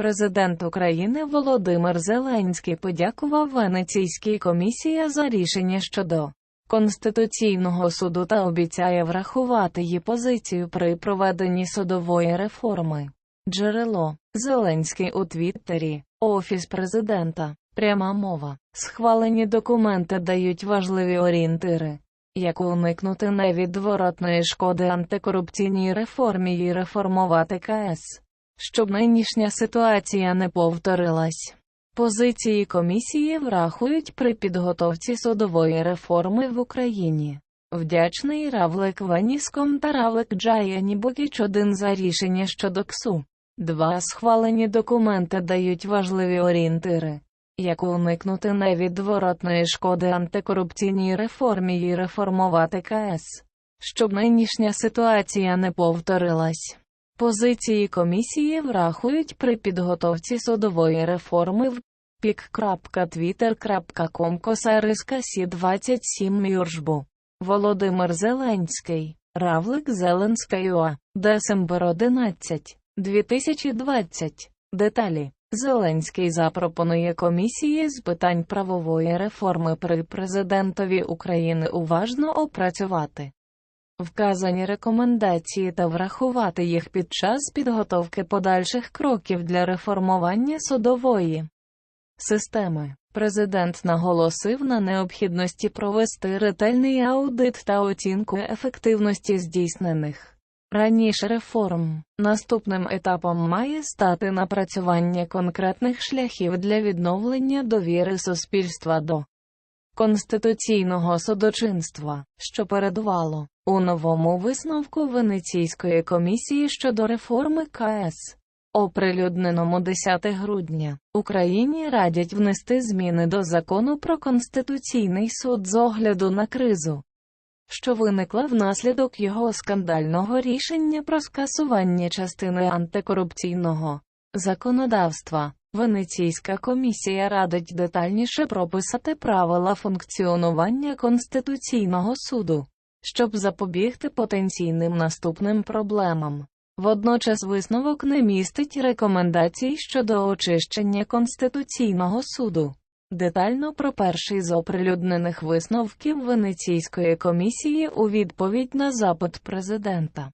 Президент України Володимир Зеленський подякував Венеційській комісії за рішення щодо Конституційного суду та обіцяє врахувати її позицію при проведенні судової реформи. Джерело Зеленський у Твіттері, Офіс президента, пряма мова. Схвалені документи дають важливі орієнтири, як уникнути невідворотної шкоди антикорупційній реформі і реформувати КС, щоб нинішня ситуація не повторилась. Позиції комісії врахують при підготовці судової реформи в Україні. Вдячний Равлик Ваніском та Равлик Джаяні Бокіч один за рішення щодо КСУ. Два схвалені документи дають важливі орієнтири, як уникнути невідворотної шкоди антикорупційній реформі і реформувати КС, щоб нинішня ситуація не повторилась. Позиції комісії врахують при підготовці судової реформи в сі 27 Юржбу. Володимир Зеленський, Равлик Зеленська ЮА, Десембер 11, 2020. Деталі. Зеленський запропонує комісії з питань правової реформи при президентові України уважно опрацювати вказані рекомендації та врахувати їх під час підготовки подальших кроків для реформування судової системи. Президент наголосив на необхідності провести ретельний аудит та оцінку ефективності здійснених раніше реформ. Наступним етапом має стати напрацювання конкретних шляхів для відновлення довіри суспільства до конституційного судочинства, що передувало у новому висновку Венеційської комісії щодо реформи КС. Оприлюдненому 10 грудня Україні радять внести зміни до закону про Конституційний суд з огляду на кризу, що виникла внаслідок його скандального рішення про скасування частини антикорупційного законодавства. Венеційська комісія радить детальніше прописати правила функціонування Конституційного суду, щоб запобігти потенційним наступним проблемам. Водночас висновок не містить рекомендацій щодо очищення Конституційного суду. Детально про перший з оприлюднених висновків Венеційської комісії у відповідь на запит президента.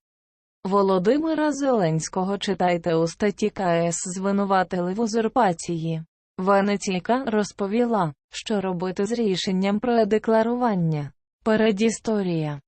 Володимира Зеленського читайте у статті КС звинуватили в узурпації. Венеційка розповіла, що робити з рішенням про декларування. Передісторія.